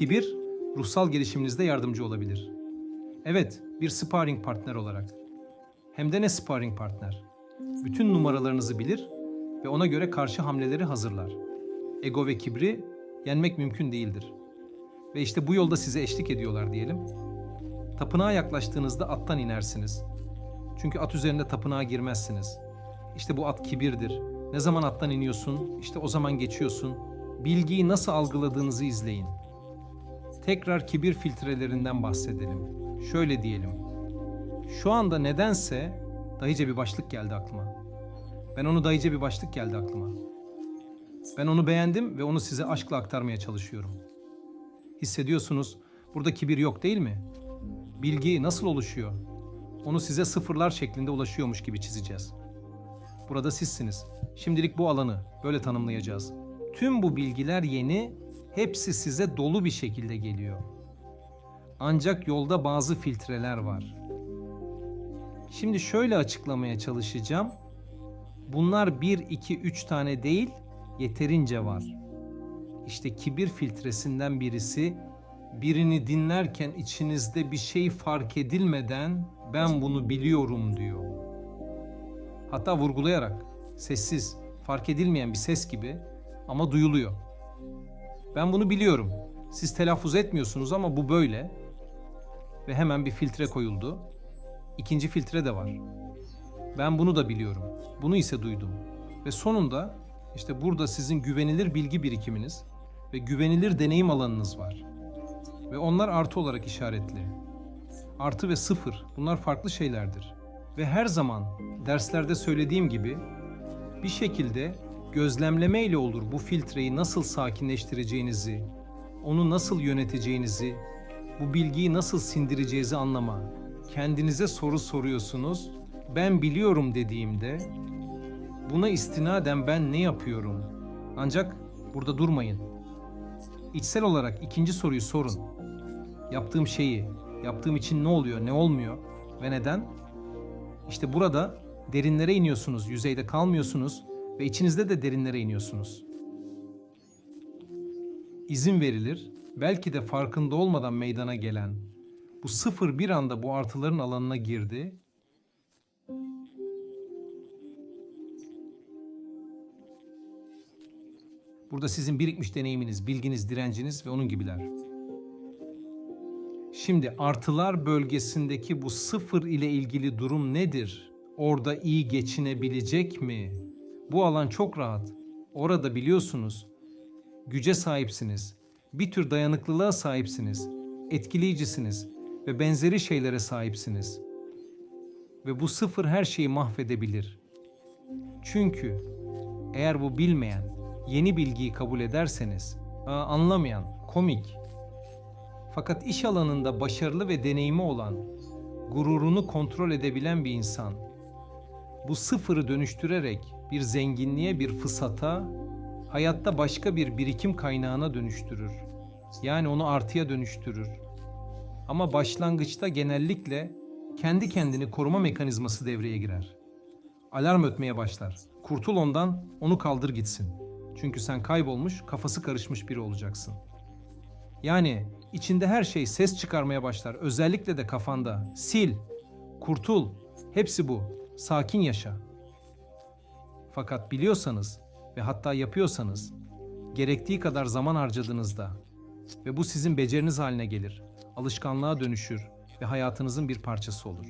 Kibir, ruhsal gelişiminizde yardımcı olabilir. Evet, bir sparring partner olarak. Hem de ne sparring partner? Bütün numaralarınızı bilir ve ona göre karşı hamleleri hazırlar. Ego ve kibri yenmek mümkün değildir. Ve işte bu yolda size eşlik ediyorlar diyelim. Tapınağa yaklaştığınızda attan inersiniz. Çünkü at üzerinde tapınağa girmezsiniz. İşte bu at kibirdir. Ne zaman attan iniyorsun, işte o zaman geçiyorsun. Bilgiyi nasıl algıladığınızı izleyin. Tekrar kibir filtrelerinden bahsedelim. Şöyle diyelim. Şu anda nedense dayıca bir başlık geldi aklıma. Ben onu dayıca bir başlık geldi aklıma. Ben onu beğendim ve onu size aşkla aktarmaya çalışıyorum. Hissediyorsunuz burada kibir yok değil mi? Bilgi nasıl oluşuyor? Onu size sıfırlar şeklinde ulaşıyormuş gibi çizeceğiz. Burada sizsiniz. Şimdilik bu alanı böyle tanımlayacağız. Tüm bu bilgiler yeni, hepsi size dolu bir şekilde geliyor. Ancak yolda bazı filtreler var. Şimdi şöyle açıklamaya çalışacağım. Bunlar 1, 2, 3 tane değil, yeterince var. İşte kibir filtresinden birisi birini dinlerken içinizde bir şey fark edilmeden ben bunu biliyorum diyor. Hatta vurgulayarak sessiz, fark edilmeyen bir ses gibi ama duyuluyor. Ben bunu biliyorum. Siz telaffuz etmiyorsunuz ama bu böyle. Ve hemen bir filtre koyuldu. İkinci filtre de var. Ben bunu da biliyorum. Bunu ise duydum. Ve sonunda işte burada sizin güvenilir bilgi birikiminiz ve güvenilir deneyim alanınız var. Ve onlar artı olarak işaretli. Artı ve sıfır bunlar farklı şeylerdir. Ve her zaman derslerde söylediğim gibi bir şekilde gözlemleme ile olur bu filtreyi nasıl sakinleştireceğinizi, onu nasıl yöneteceğinizi, bu bilgiyi nasıl sindireceğinizi anlama. Kendinize soru soruyorsunuz. Ben biliyorum dediğimde buna istinaden ben ne yapıyorum? Ancak burada durmayın. İçsel olarak ikinci soruyu sorun. Yaptığım şeyi, yaptığım için ne oluyor, ne olmuyor ve neden? İşte burada derinlere iniyorsunuz, yüzeyde kalmıyorsunuz ve içinizde de derinlere iniyorsunuz. İzin verilir, belki de farkında olmadan meydana gelen bu sıfır bir anda bu artıların alanına girdi. Burada sizin birikmiş deneyiminiz, bilginiz, direnciniz ve onun gibiler. Şimdi artılar bölgesindeki bu sıfır ile ilgili durum nedir? Orada iyi geçinebilecek mi? Bu alan çok rahat. Orada biliyorsunuz güce sahipsiniz. Bir tür dayanıklılığa sahipsiniz. Etkileyicisiniz ve benzeri şeylere sahipsiniz. Ve bu sıfır her şeyi mahvedebilir. Çünkü eğer bu bilmeyen, yeni bilgiyi kabul ederseniz, anlamayan, komik, fakat iş alanında başarılı ve deneyimi olan, gururunu kontrol edebilen bir insan, bu sıfırı dönüştürerek bir zenginliğe, bir fırsata, hayatta başka bir birikim kaynağına dönüştürür. Yani onu artıya dönüştürür. Ama başlangıçta genellikle kendi kendini koruma mekanizması devreye girer. Alarm ötmeye başlar. Kurtul ondan, onu kaldır gitsin. Çünkü sen kaybolmuş, kafası karışmış biri olacaksın. Yani içinde her şey ses çıkarmaya başlar. Özellikle de kafanda. Sil, kurtul. Hepsi bu. Sakin yaşa. Fakat biliyorsanız ve hatta yapıyorsanız gerektiği kadar zaman harcadığınızda ve bu sizin beceriniz haline gelir, alışkanlığa dönüşür ve hayatınızın bir parçası olur.